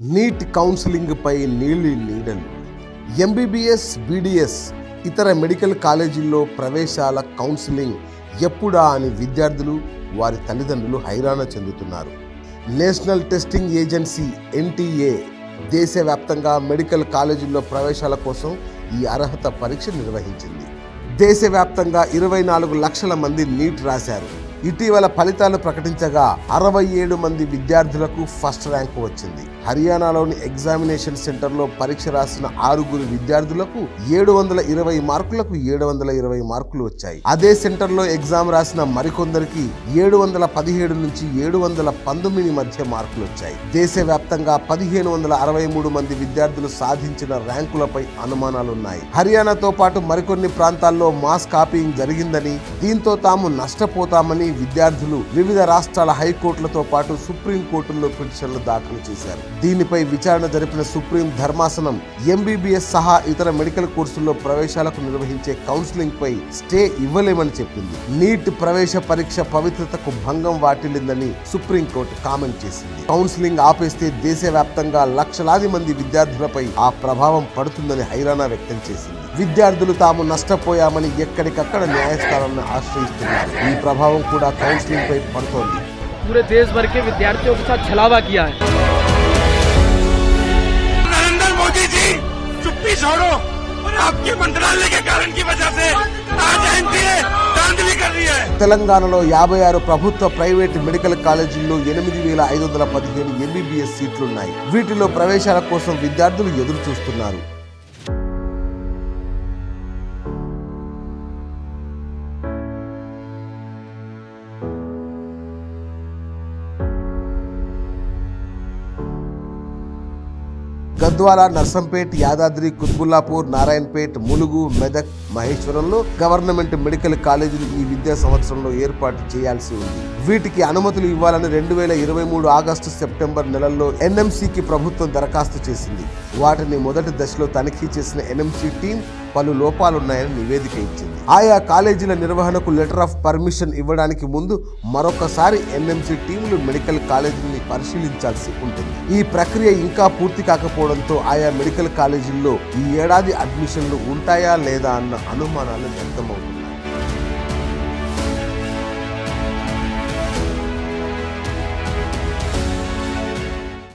NEET counselling పై నీలి నీడలు. MBBS BDS ఇతర మెడికల్ కాలేజీల్లో ప్రవేశాల కౌన్సిలింగ్ ఎప్పుడా అని విద్యార్థులు వారి తల్లిదండ్రులు హైరాణ చెందుతున్నారు. నేషనల్ టెస్టింగ్ ఏజెన్సీ ఎన్టీఏ దేశవ్యాప్తంగా మెడికల్ కాలేజీల్లో ప్రవేశాల కోసం ఈ అర్హత పరీక్ష నిర్వహించింది. దేశవ్యాప్తంగా ఇరవై నాలుగు లక్షల మంది నీట్ రాశారు. ఇటీవల ఫలితాలు ప్రకటించగా అరవై ఏడు మంది విద్యార్థులకు ఫస్ట్ ర్యాంకు వచ్చింది. హర్యానాలోని ఎగ్జామినేషన్ సెంటర్లో పరీక్ష రాసిన ఆరుగురు విద్యార్థులకు ఏడు వందల ఇరవై మార్కులకు ఏడు వందల ఇరవై మార్కులు వచ్చాయి. అదే సెంటర్లో ఎగ్జామ్ రాసిన మరికొందరికి ఏడు వందల పదిహేడు నుంచి ఏడు వందల పంతొమ్మిది మధ్య మార్కులు వచ్చాయి. దేశవ్యాప్తంగా పదిహేను వందల అరవై మూడు మంది విద్యార్థులు సాధించిన ర్యాంకులపై అనుమానాలున్నాయి. హర్యానాతో పాటు మరికొన్ని ప్రాంతాల్లో మాస్ కాపీయింగ్ జరిగిందని దీంతో తాము నష్టపోతామని విద్యార్థులు వివిధ రాష్ట్రాల హైకోర్టులతో పాటు సుప్రీంకోర్టుల్లో పిటిషన్లు దాఖలు చేశారు. దీనిపై విచారణ జరిపిన సుప్రీం ధర్మాసనం ఎంబీబీఎస్ సహా ఇతర మెడికల్ కోర్సుల్లో ప్రవేశాలకు నిర్వహించే కౌన్సిలింగ్ పై స్టే ఇవ్వలేమని చెప్పింది. నీట్ ప్రవేశ పరీక్ష పవిత్రతకు భంగం వాటిల్లిందని సుప్రీంకోర్టు కామెంట్ చేసింది. కౌన్సిలింగ్ ఆపేస్తే దేశవ్యాప్తంగా లక్షలాది మంది విద్యార్థులపై ఆ ప్రభావం పడుతుందని హైరాణ వ్యక్తం చేసింది. విద్యార్థులు తాము నష్టపోయామని ఎక్కడికక్కడ న్యాయస్థానాలను ఆశ్రయిస్తున్నారు ఈ ప్రభావం కూడా కౌన్సిలింగ్ పై పడుతోంది पूरे देश भर के विद्यार्थियों के साथ छलावा किया है नरेंद्र मोदी जी चुप्पी छोड़ो और आपके मंत्रालय के कारण की वजह से आज एनडीए धांधली कर रही है తెలంగాణలో యాభై ఆరు ప్రభుత్వ ప్రైవేట్ మెడికల్ కాలేజీల్లో ఎనిమిది వేల ఐదు వందల పదిహేను ఎంబీబీఎస్ సీట్లున్నాయి వీటిలో ప్రవేశాల కోసం విద్యార్థులు ఎదురు చూస్తున్నారు గద్వాల నర్సంపేట్ యాదాద్రి కుత్బుల్లాపూర్ నారాయణపేట్ ములుగు మెదక్ మహేశ్వరంలో గవర్నమెంట్ మెడికల్ కాలేజీలు ఈ విద్యా సంవత్సరంలో ఏర్పాటు చేయాల్సి ఉంది. వీటికి అనుమతులు ఇవ్వాలని రెండు వేల ఇరవై మూడు ఆగస్టు సెప్టెంబర్ నెలల్లో ఎన్ఎంసీకి ప్రభుత్వం దరఖాస్తు చేసింది. వాటిని మొదటి దశలో తనిఖీ చేసిన ఎన్ఎంసీ టీం పలు లోపాలున్నాయని నివేదిక ఇచ్చింది. ఆయా కాలేజీల నిర్వహణకు లెటర్ ఆఫ్ పర్మిషన్ ఇవ్వడానికి ముందు మరొకసారి ఎన్ఎంసీ టీములు మెడికల్ కాలేజీని పరిశీలించాల్సి ఉంటుంది. ఈ ప్రక్రియ ఇంకా పూర్తి కాకపోవడంతో ఆయా మెడికల్ కాలేజీల్లో ఈ ఏడాది అడ్మిషన్లు ఉంటాయా లేదా అన్న అనుమానాలు వ్యక్తమవుతున్నాయి.